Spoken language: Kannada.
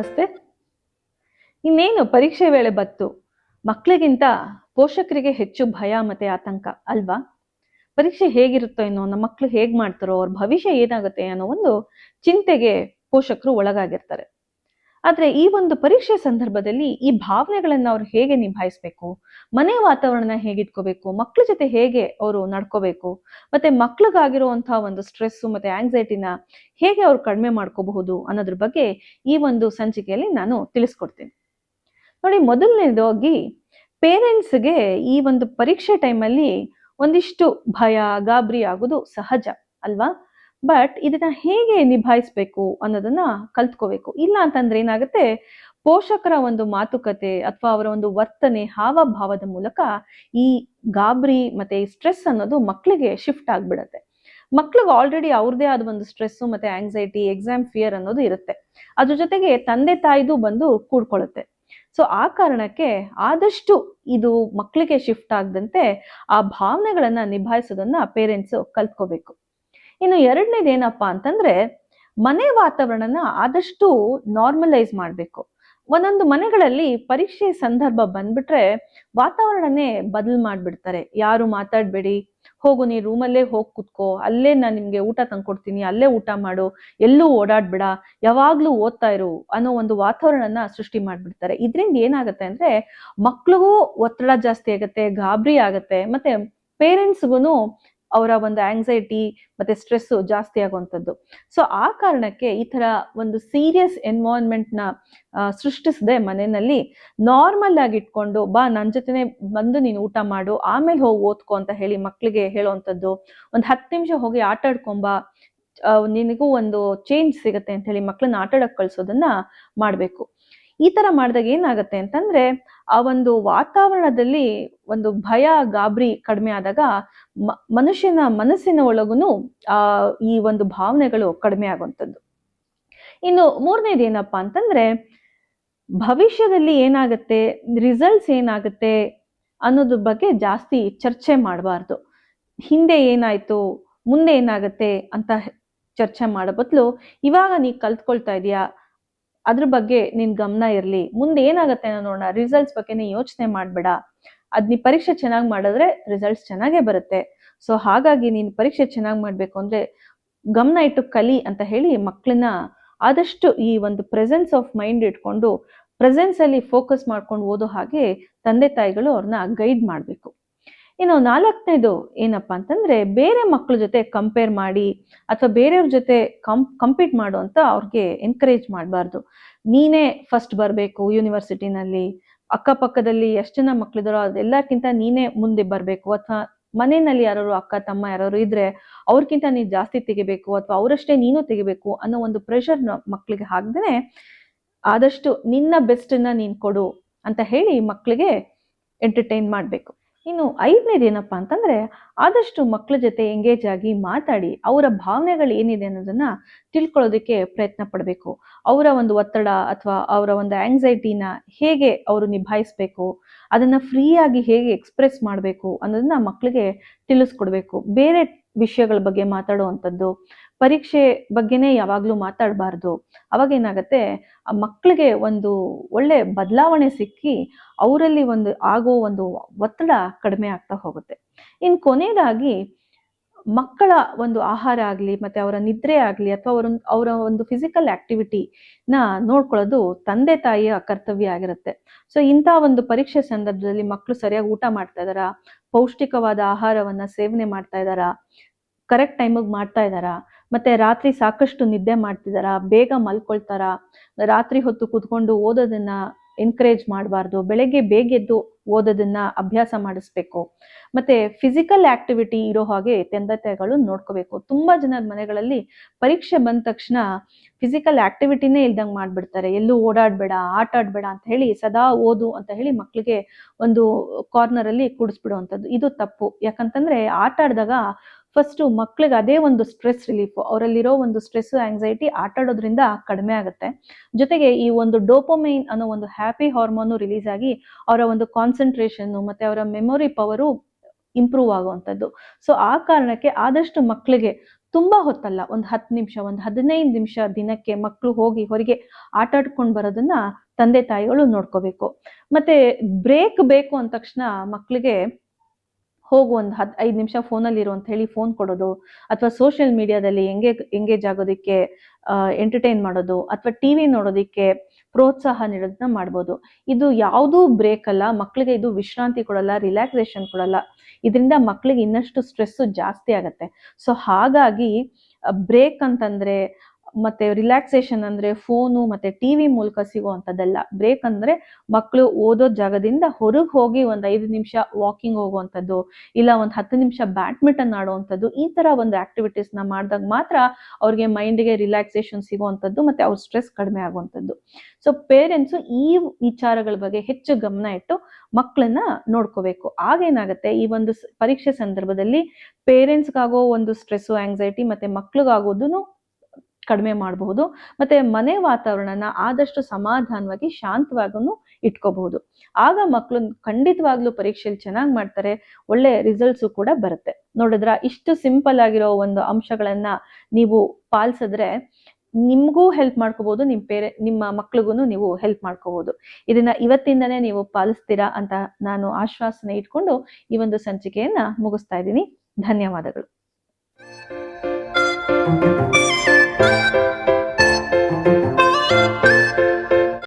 ನಮಸ್ತೆ. ಇನ್ನೇನು ಪರೀಕ್ಷೆ ವೇಳೆ ಬತ್ತು. ಮಕ್ಕಳಿಗಿಂತ ಪೋಷಕರಿಗೆ ಹೆಚ್ಚು ಭಯ ಮತ್ತೆ ಆತಂಕ ಅಲ್ವಾ? ಪರೀಕ್ಷೆ ಹೇಗಿರುತ್ತೋ ಏನೋ, ನಮ್ಮ ಮಕ್ಕಳು ಹೇಗ್ ಮಾಡ್ತಾರೋ, ಅವ್ರ ಭವಿಷ್ಯ ಏನಾಗುತ್ತೆ ಅನ್ನೋ ಒಂದು ಚಿಂತೆಗೆ ಪೋಷಕರು ಒಳಗಾಗಿರ್ತಾರೆ. ಆದ್ರೆ ಈ ಒಂದು ಪರೀಕ್ಷೆ ಸಂದರ್ಭದಲ್ಲಿ ಈ ಭಾವನೆಗಳನ್ನ ಅವ್ರು ಹೇಗೆ ನಿಭಾಯಿಸ್ಬೇಕು? ಮನೆ ವಾತಾವರಣ ಹೇಗೆ ಇಟ್ಕೋಬೇಕು? ಮಕ್ಳ ಜೊತೆ ಹೇಗೆ ಅವರು ನಡ್ಕೋಬೇಕು? ಮತ್ತೆ ಮಕ್ಳಿಗಾಗಿರುವಂತಹ ಒಂದು ಸ್ಟ್ರೆಸ್ಸು ಮತ್ತೆ ಆಂಗ್ಸೈಟಿನ ಹೇಗೆ ಅವ್ರು ಕಡಿಮೆ ಮಾಡ್ಕೋಬಹುದು ಅನ್ನೋದ್ರ ಬಗ್ಗೆ ಈ ಒಂದು ಸಂಚಿಕೆಯಲ್ಲಿ ನಾನು ತಿಳಿಸ್ಕೊಡ್ತೀನಿ. ನೋಡಿ, ಮೊದಲನೇದಾಗಿ ಪೇರೆಂಟ್ಸ್ಗೆ ಈ ಒಂದು ಪರೀಕ್ಷೆ ಟೈಮಲ್ಲಿ ಒಂದಿಷ್ಟು ಭಯ, ಗಾಬರಿ ಆಗೋದು ಸಹಜ, ಅಲ್ವಾ? ಬಟ್ ಇದನ್ನ ಹೇಗೆ ನಿಭಾಯಿಸ್ಬೇಕು ಅನ್ನೋದನ್ನ ಕಲ್ತ್ಕೋಬೇಕು. ಇಲ್ಲ ಅಂತಂದ್ರೆ ಏನಾಗುತ್ತೆ, ಪೋಷಕರ ಒಂದು ಮಾತುಕತೆ ಅಥವಾ ಅವರ ಒಂದು ವರ್ತನೆ, ಹಾವಭಾವದ ಮೂಲಕ ಈ ಗಾಬರಿ ಮತ್ತೆ ಈ ಸ್ಟ್ರೆಸ್ ಅನ್ನೋದು ಮಕ್ಕಳಿಗೆ ಶಿಫ್ಟ್ ಆಗ್ಬಿಡತ್ತೆ. ಮಕ್ಳಿಗೆ ಆಲ್ರೆಡಿ ಅವ್ರದೇ ಆದ ಒಂದು ಸ್ಟ್ರೆಸ್ ಮತ್ತೆ ಆಂಗ್ಸೈಟಿ ಎಕ್ಸಾಮ್ ಫಿಯರ್ ಅನ್ನೋದು ಇರುತ್ತೆ. ಅದ್ರ ಜೊತೆಗೆ ತಂದೆ ತಾಯಿದು ಬಂದು ಕೂಡ್ಕೊಳ್ಳುತ್ತೆ ಸೊ ಆ ಕಾರಣಕ್ಕೆ ಆದಷ್ಟು ಇದು ಮಕ್ಕಳಿಗೆ ಶಿಫ್ಟ್ ಆಗದಂತೆ ಆ ಭಾವನೆಗಳನ್ನ ನಿಭಾಯಿಸೋದನ್ನ ಪೇರೆಂಟ್ಸ್ ಕಲ್ತ್ಕೋಬೇಕು. ಇನ್ನು ಎರಡನೇದು ಏನಪ್ಪಾ ಅಂತಂದ್ರೆ ಮನೆ ವಾತಾವರಣನ ಆದಷ್ಟು ನಾರ್ಮಲೈಸ್ ಮಾಡಬೇಕು. ಒಂದೊಂದು ಮನೆಗಳಲ್ಲಿ ಪರೀಕ್ಷೆ ಸಂದರ್ಭ ಬಂದ್ಬಿಟ್ರೆ ವಾತಾವರಣನೇ ಬದಲು ಮಾಡ್ಬಿಡ್ತಾರೆ. ಯಾರು ಮಾತಾಡ್ಬೇಡಿ, ಹೋಗು ನೀ ರೂಮಲ್ಲೇ ಹೋಗಿ ಕುತ್ಕೋ, ಅಲ್ಲೇ ನಾನು ನಿಮ್ಗೆ ಊಟ ತಂದ್ಕೊಡ್ತೀನಿ, ಅಲ್ಲೇ ಊಟ ಮಾಡು, ಎಲ್ಲೂ ಓಡಾಡ್ಬೇಡ, ಯಾವಾಗ್ಲೂ ಓದ್ತಾ ಇರು ಅನ್ನೋ ಒಂದು ವಾತಾವರಣನ ಸೃಷ್ಟಿ ಮಾಡ್ಬಿಡ್ತಾರೆ. ಇದರಿಂದ ಏನಾಗುತ್ತೆ ಅಂದ್ರೆ ಮಕ್ಳಿಗೂ ಒತ್ತಡ ಜಾಸ್ತಿ ಆಗುತ್ತೆ, ಗಾಬರಿ ಆಗತ್ತೆ, ಮತ್ತೆ ಪೇರೆಂಟ್ಸ್ಗೂ ಅವರ ಒಂದು ಆಂಗ್ಸೈಟಿ ಮತ್ತೆ ಸ್ಟ್ರೆಸ್ ಜಾಸ್ತಿ ಆಗುವಂಥದ್ದು. ಸೊ ಆ ಕಾರಣಕ್ಕೆ ಈ ತರ ಒಂದು ಸೀರಿಯಸ್ ಎನ್ವೈರನ್ಮೆಂಟ್ನ ಸೃಷ್ಟಿಸದೆ ಮನೆಯಲ್ಲಿ ನಾರ್ಮಲ್ ಆಗಿ ಇಟ್ಕೊಂಡು ಬಾ ನನ್ನ ಜೊತೆನೆ ಬಂದು ನೀನು ಊಟ ಮಾಡು, ಆಮೇಲೆ ಹೋಗಿ ಓದ್ಕೊ ಅಂತ ಹೇಳಿ ಮಕ್ಕಳಿಗೆ ಹೇಳುವಂಥದ್ದು. ಒಂದು ಹತ್ತು ನಿಮಿಷ ಹೋಗಿ ಆಟ ಆಡ್ಕೊಂಬ ನಿನಗೂ ಒಂದು ಚೇಂಜ್ ಸಿಗತ್ತೆ ಅಂತ ಹೇಳಿ ಮಕ್ಕಳನ್ನ ಆಟ ಕಳಿಸೋದನ್ನ ಕಳ್ಸೋದನ್ನ ಮಾಡ್ಬೇಕು. ಈ ತರ ಮಾಡಿದಾಗ ಏನಾಗತ್ತೆ ಅಂತಂದ್ರೆ ಆ ಒಂದು ವಾತಾವರಣದಲ್ಲಿ ಒಂದು ಭಯ, ಗಾಬರಿ ಕಡಿಮೆ ಆದಾಗ ಮನುಷ್ಯನ ಮನಸ್ಸಿನ ಒಳಗೂ ಆ, ಈ ಒಂದು ಭಾವನೆಗಳು ಕಡಿಮೆ ಆಗುವಂಥದ್ದು. ಇನ್ನು ಮೂರನೇದು ಏನಪ್ಪಾ ಅಂತಂದ್ರೆ, ಭವಿಷ್ಯದಲ್ಲಿ ಏನಾಗುತ್ತೆ ರಿಸಲ್ಟ್ಸ್ ಏನಾಗುತ್ತೆ ಅನ್ನೋದ್ರ ಬಗ್ಗೆ ಜಾಸ್ತಿ ಚರ್ಚೆ ಮಾಡಬಾರ್ದು. ಹಿಂದೆ ಏನಾಯ್ತು, ಮುಂದೆ ಏನಾಗುತ್ತೆ ಅಂತ ಚರ್ಚೆ ಮಾಡೋ ಬದಲು ಇವಾಗ ನೀ ಕಲ್ತ್ಕೊಳ್ತಾ ಇದೀಯಾ ಅದ್ರ ಬಗ್ಗೆ ನಿನ್ ಗಮನ ಇರ್ಲಿ. ಮುಂದೆ ಏನಾಗತ್ತೆ ಅನ್ನೋ ನೋಡೋಣ ರಿಸಲ್ಟ್ಸ್ ಬಗ್ಗೆ ನೀ ಯೋಚನೆ ಮಾಡ್ಬೇಡ. ಅದ್ ಪರೀಕ್ಷೆ ಚೆನ್ನಾಗಿ ಮಾಡಿದ್ರೆ ರಿಸಲ್ಟ್ಸ್ ಚೆನ್ನಾಗೇ ಬರುತ್ತೆ. ಸೊ ಹಾಗಾಗಿ ನೀನು ಪರೀಕ್ಷೆ ಚೆನ್ನಾಗಿ ಮಾಡ್ಬೇಕು ಅಂದ್ರೆ ಗಮನ ಇಟ್ಟು ಕಲಿ ಅಂತ ಹೇಳಿ ಮಕ್ಕಳನ್ನ ಆದಷ್ಟು ಈ ಒಂದು ಪ್ರೆಸೆನ್ಸ್ ಆಫ್ ಮೈಂಡ್ ಇಟ್ಕೊಂಡು ಪ್ರೆಸೆನ್ಸ್ ಅಲ್ಲಿ ಫೋಕಸ್ ಮಾಡ್ಕೊಂಡು ಓದೋ ಹಾಗೆ ತಂದೆ ತಾಯಿಗಳು ಅವ್ರನ್ನ ಗೈಡ್ ಮಾಡಬೇಕು. ಇನ್ನು ನಾಲ್ಕನೇದು ಏನಪ್ಪಾ ಅಂತಂದ್ರೆ ಬೇರೆ ಮಕ್ಕಳ ಜೊತೆ ಕಂಪೇರ್ ಮಾಡಿ ಅಥವಾ ಬೇರೆಯವ್ರ ಜೊತೆ ಕಂ ಕಂಪೀಟ್ ಮಾಡು ಅಂತ ಅವ್ರಿಗೆ ಎನ್ಕರೇಜ್ ಮಾಡಬಾರ್ದು. ನೀನೇ ಫಸ್ಟ್ ಬರಬೇಕು ಯೂನಿವರ್ಸಿಟಿನಲ್ಲಿ ಅಕ್ಕಪಕ್ಕದಲ್ಲಿ ಎಷ್ಟು ಜನ ಮಕ್ಕಳಿದಾರೋ ಅದೆಲ್ಲಕ್ಕಿಂತ ನೀನೇ ಮುಂದೆ ಬರಬೇಕು ಅಥವಾ ಮನೆಯಲ್ಲಿ ಯಾರು ಅಕ್ಕ, ತಮ್ಮ ಯಾರು ಇದ್ರೆ ಅವ್ರಿಗಿಂತ ನೀನು ಜಾಸ್ತಿ ತೆಗಿಬೇಕು ಅಥವಾ ಅವರಷ್ಟೇ ನೀನು ತೆಗಿಬೇಕು ಅನ್ನೋ ಒಂದು ಪ್ರೆಷರ್ ಮಕ್ಕಳಿಗೆ ಹಾಕ್ದೇನೆ ಆದಷ್ಟು ನಿನ್ನ ಬೆಸ್ಟನ್ನ ನೀನು ಕೊಡು ಅಂತ ಹೇಳಿ ಮಕ್ಕಳಿಗೆ ಎಂಟರ್ಟೈನ್ ಮಾಡಬೇಕು. ಇನ್ನು ಐದನೇದು ಏನಪ್ಪ ಅಂತಂದ್ರೆ ಆದಷ್ಟು ಮಕ್ಕಳ ಜೊತೆ ಎಂಗೇಜ್ ಆಗಿ ಮಾತಾಡಿ ಅವರ ಭಾವನೆಗಳು ಏನಿದೆ ಅನ್ನೋದನ್ನ ತಿಳ್ಕೊಳ್ಳೋದಕ್ಕೆ ಪ್ರಯತ್ನ ಪಡಬೇಕು. ಅವರ ಒಂದು ಒತ್ತಡ ಅಥವಾ ಅವರ ಒಂದು ಆಂಗ್ಸೈಟಿನ ಹೇಗೆ ಅವರು ನಿಭಾಯಿಸ್ಬೇಕು, ಅದನ್ನ ಫ್ರೀಯಾಗಿ ಹೇಗೆ ಎಕ್ಸ್ಪ್ರೆಸ್ ಮಾಡಬೇಕು ಅನ್ನೋದನ್ನ ಮಕ್ಕಳಿಗೆ ತಿಳಿಸ್ಕೊಡ್ಬೇಕು. ಬೇರೆ ವಿಷಯಗಳ ಬಗ್ಗೆ ಮಾತಾಡುವಂಥದ್ದು, ಪರೀಕ್ಷೆ ಬಗ್ಗೆನೇ ಯಾವಾಗಲೂ ಮಾತಾಡಬಾರ್ದು. ಅವಾಗ ಏನಾಗುತ್ತೆ, ಆ ಮಕ್ಕಳಿಗೆ ಒಂದು ಒಳ್ಳೆ ಬದಲಾವಣೆ ಸಿಕ್ಕಿ ಅವರಲ್ಲಿ ಒಂದು ಆಗೋ ಒಂದು ಒತ್ತಡ ಕಡಿಮೆ ಆಗ್ತಾ ಹೋಗುತ್ತೆ. ಇನ್ ಕೊನೆಯದಾಗಿ ಮಕ್ಕಳ ಒಂದು ಆಹಾರ ಆಗಲಿ, ಮತ್ತೆ ಅವರ ನಿದ್ರೆ ಆಗಲಿ, ಅಥವಾ ಅವರ ಅವರ ಒಂದು ಫಿಸಿಕಲ್ ಆಕ್ಟಿವಿಟಿನ ನೋಡ್ಕೊಳ್ಳೋದು ತಂದೆ ತಾಯಿಯ ಕರ್ತವ್ಯ ಆಗಿರುತ್ತೆ. ಸೊ ಇಂಥ ಒಂದು ಪರೀಕ್ಷೆ ಸಂದರ್ಭದಲ್ಲಿ ಮಕ್ಕಳು ಸರಿಯಾಗಿ ಊಟ ಮಾಡ್ತಾ ಇದ್ದಾರಾ? ಪೌಷ್ಟಿಕವಾದ ಆಹಾರವನ್ನ ಸೇವನೆ ಮಾಡ್ತಾ ಇದಾರಾ ಕರೆಕ್ಟ್ ಟೈಮಿಗೆ ಮಾಡ್ತಾ ಇದ್ದಾರಾ? ಮತ್ತೆ ರಾತ್ರಿ ಸಾಕಷ್ಟು ನಿದ್ದೆ ಮಾಡ್ತಿದಾರಾ ಬೇಗ ಮಲ್ಕೊಳ್ತಾರಾ? ರಾತ್ರಿ ಹೊತ್ತು ಕುತ್ಕೊಂಡು ಓದೋದನ್ನ ಎನ್ಕರೇಜ್ ಮಾಡಬಾರ್ದು, ಬೆಳಗ್ಗೆ ಬೇಗ ಎದ್ದು ಓದೋದನ್ನ ಅಭ್ಯಾಸ ಮಾಡಿಸ್ಬೇಕು. ಮತ್ತೆ ಫಿಸಿಕಲ್ ಆಕ್ಟಿವಿಟಿ ಇರೋ ಹಾಗೆ ತಂದೆ ತಾಯಿಗಳು ನೋಡ್ಕೋಬೇಕು. ತುಂಬಾ ಜನರ ಮನೆಗಳಲ್ಲಿ ಪರೀಕ್ಷೆ ಬಂದ ತಕ್ಷಣ ಫಿಸಿಕಲ್ ಆಕ್ಟಿವಿಟಿನೇ ಇಲ್ದಂಗೆ ಮಾಡ್ಬಿಡ್ತಾರೆ. ಎಲ್ಲೂ ಓಡಾಡ್ಬೇಡ, ಆಟ ಆಡ್ಬೇಡ ಅಂತ ಹೇಳಿ ಸದಾ ಓದು ಅಂತ ಹೇಳಿ ಮಕ್ಕಳಿಗೆ ಒಂದು ಕಾರ್ನರ್ ಅಲ್ಲಿ ಕೂಡಿಸ್ಬಿಡುವಂಥದ್ದು. ಇದು ತಪ್ಪು. ಯಾಕಂತಂದ್ರೆ ಆಟ ಆಡಿದಾಗ ಫಸ್ಟ್ ಮಕ್ಳಿಗೆ ಅದೇ ಒಂದು ಸ್ಟ್ರೆಸ್ ರಿಲೀಫ್ ಅವರಲ್ಲಿರೋ ಒಂದು ಸ್ಟ್ರೆಸ್ ಆಂಗ್ಸೈಟಿ ಆಟಾಡೋದ್ರಿಂದ ಕಡಿಮೆ ಆಗುತ್ತೆ. ಜೊತೆಗೆ ಈ ಒಂದು ಡೋಪೊಮೈನ್ ಅನ್ನೋ ಒಂದು ಹ್ಯಾಪಿ ಹಾರ್ಮೋನು ರಿಲೀಸ್ ಆಗಿ ಅವರ ಒಂದು ಕಾನ್ಸಂಟ್ರೇಷನ್ ಮತ್ತೆ ಅವರ ಮೆಮೊರಿ ಪವರು ಇಂಪ್ರೂವ್ ಆಗುವಂಥದ್ದು. ಸೊ ಆ ಕಾರಣಕ್ಕೆ ಆದಷ್ಟು ಮಕ್ಕಳಿಗೆ ತುಂಬಾ ಹೊತ್ತಲ್ಲ, ಒಂದು ಹತ್ತು ನಿಮಿಷ, ಒಂದು ಹದಿನೈದು ನಿಮಿಷ ದಿನಕ್ಕೆ ಮಕ್ಕಳು ಹೋಗಿ ಹೊರಗೆ ಆಟ ಆಡ್ಕೊಂಡು ಬರೋದನ್ನ ತಂದೆ ತಾಯಿಗಳು ನೋಡ್ಕೋಬೇಕು. ಮತ್ತೆ ಬ್ರೇಕ್ ಬೇಕು ಅಂದ ತಕ್ಷಣ ಮಕ್ಕಳಿಗೆ ಹೋಗು ಒಂದು ಹತ್ತು ಐದು ನಿಮಿಷ ಇರು ಅಂತ ಹೇಳಿ ಫೋನ್ ಕೊಡೋದು. ಅಥವಾ ಸೋಷಿಯಲ್ ಮೀಡಿಯಾದಲ್ಲಿ ಹೆಂಗೆ ಎಂಗೇಜ್ ಆಗೋದಕ್ಕೆ ಎಂಟರ್ಟೈನ್ ಮಾಡೋದು. ಅಥವಾ ಟಿವಿ ನೋಡೋದಕ್ಕೆ ಪ್ರೋತ್ಸಾಹ ನೀಡೋದನ್ನ ಮಾಡ್ಬೋದು. ಇದು ಯಾವುದೂ ಬ್ರೇಕ್ ಅಲ್ಲ. ಮಕ್ಕಳಿಗೆ ಇದು ವಿಶ್ರಾಂತಿ ಕೊಡಲ್ಲ ರಿಲ್ಯಾಕ್ಸೇಷನ್ ಕೊಡಲ್ಲ. ಇದರಿಂದ ಮಕ್ಕಳಿಗೆ ಇನ್ನಷ್ಟು ಸ್ಟ್ರೆಸ್ಸು ಜಾಸ್ತಿ ಆಗುತ್ತೆ. ಸೊ ಹಾಗಾಗಿ ಬ್ರೇಕ್ ಅಂತಂದ್ರೆ ಮತ್ತೆ ರಿಲ್ಯಾಕ್ಸೇಷನ್ ಅಂದ್ರೆ ಫೋನು ಮತ್ತೆ ಟಿವಿ ಮೂಲಕ ಸಿಗುವಂತದ್ದಲ್ಲ ಬ್ರೇಕ್ ಅಂದ್ರೆ ಮಕ್ಕಳು ಓದೋ ಜಾಗದಿಂದ ಹೊರಗೆ ಹೋಗಿ ಒಂದು ಐದು ನಿಮಿಷ ವಾಕಿಂಗ್ ಹೋಗುವಂಥದ್ದು ಇಲ್ಲ ಒಂದು ಹತ್ತು ನಿಮಿಷ ಬ್ಯಾಡ್ಮಿಂಟನ್ ಆಡುವಂಥದ್ದು ಈ ತರ ಒಂದು ಆಕ್ಟಿವಿಟೀಸ್ನ ಮಾಡಿದಾಗ ಮಾತ್ರ ಅವ್ರಿಗೆ ಮೈಂಡ್ಗೆ ರಿಲ್ಯಾಕ್ಸೇಷನ್ ಸಿಗುವಂಥದ್ದು ಮತ್ತೆ ಅವ್ರ ಸ್ಟ್ರೆಸ್ ಕಡಿಮೆ ಆಗುವಂಥದ್ದು ಸೊ ಪೇರೆಂಟ್ಸ್ ಈ ವಿಚಾರಗಳ ಬಗ್ಗೆ ಹೆಚ್ಚು ಗಮನ ಇಟ್ಟು ಮಕ್ಕಳನ್ನ ನೋಡ್ಕೋಬೇಕು. ಆಗೇನಾಗುತ್ತೆ, ಈ ಒಂದು ಪರೀಕ್ಷೆ ಸಂದರ್ಭದಲ್ಲಿ ಪೇರೆಂಟ್ಸ್ಗಾಗೋ ಒಂದು ಸ್ಟ್ರೆಸ್ಸು ಆಂಗ್ಸೈಟಿ ಮತ್ತೆ ಮಕ್ಳಿಗಾಗೋದನ್ನು ಕಡಿಮೆ ಮಾಡಬಹುದು. ಮತ್ತೆ ಮನೆ ವಾತಾವರಣನ ಆದಷ್ಟು ಸಮಾಧಾನವಾಗಿ ಶಾಂತವಾಗೂ ಇಟ್ಕೋಬಹುದು. ಆಗ ಮಕ್ಕಳು ಖಂಡಿತವಾಗ್ಲೂ ಪರೀಕ್ಷೆಯಲ್ಲಿ ಚೆನ್ನಾಗಿ ಮಾಡ್ತಾರೆ. ಒಳ್ಳೆ ರಿಸಲ್ಟ್ಸು ಕೂಡ ಬರುತ್ತೆ. ನೋಡಿದ್ರ, ಇಷ್ಟು ಸಿಂಪಲ್ ಆಗಿರೋ ಒಂದು ಅಂಶಗಳನ್ನ ನೀವು ಪಾಲಿಸಿದ್ರೆ ನಿಮ್ಗೂ ಹೆಲ್ಪ್ ಮಾಡ್ಕೋಬಹುದು, ನಿಮ್ ಪೇರೆ, ನಿಮ್ಮ ಮಕ್ಳಿಗೂ ನೀವು ಹೆಲ್ಪ್ ಮಾಡ್ಕೋಬಹುದು. ಇದನ್ನ ಇವತ್ತಿಂದನೇ ನೀವು ಪಾಲಿಸ್ತೀರಾ ಅಂತ ನಾನು ಆಶ್ವಾಸನೆ ಇಟ್ಕೊಂಡು ಈ ಒಂದು ಸಂಚಿಕೆಯನ್ನ ಮುಗಿಸ್ತಾ ಇದ್ದೀನಿ. ಧನ್ಯವಾದಗಳು.